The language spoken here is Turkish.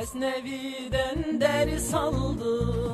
Mesnevi'den ders aldım